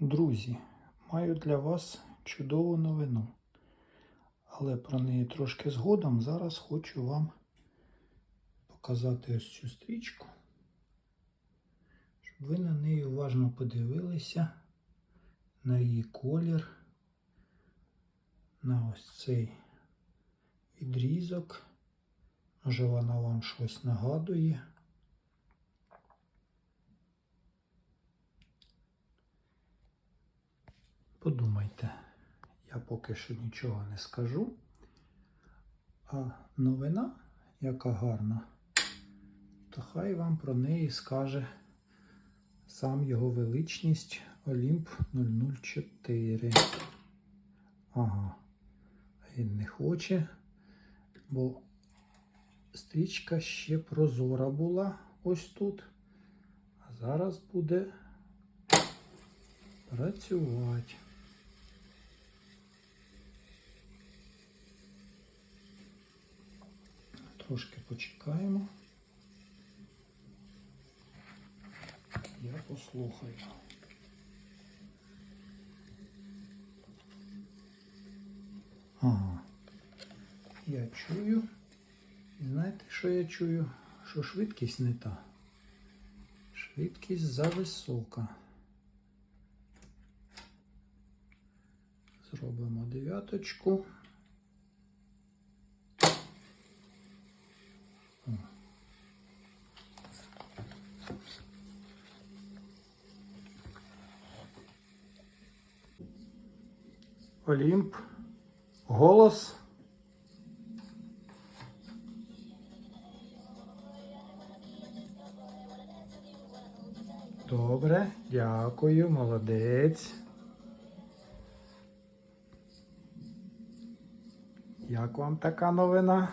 Друзі, маю для вас чудову новину. Але про неї трошки згодом. Зараз хочу вам показати ось цю стрічку, щоб ви на неї уважно подивилися, на її колір, на ось цей відрізок. Може вона вам щось нагадує. Подумайте, я поки що нічого не скажу. А новина, яка гарна, то хай вам про неї скаже сам його величність Олімп 004. Ага, він не хоче, бо стрічка ще прозора була ось тут. А зараз буде працювати. Трошки почекаємо. Я послухаю. Ага. Я чую. І знаєте, що я чую? Що швидкість не та. Швидкість зависока. Зробимо дев'яточку. Олімп. Голос. Добре, дякую, молодець. Як вам така новина?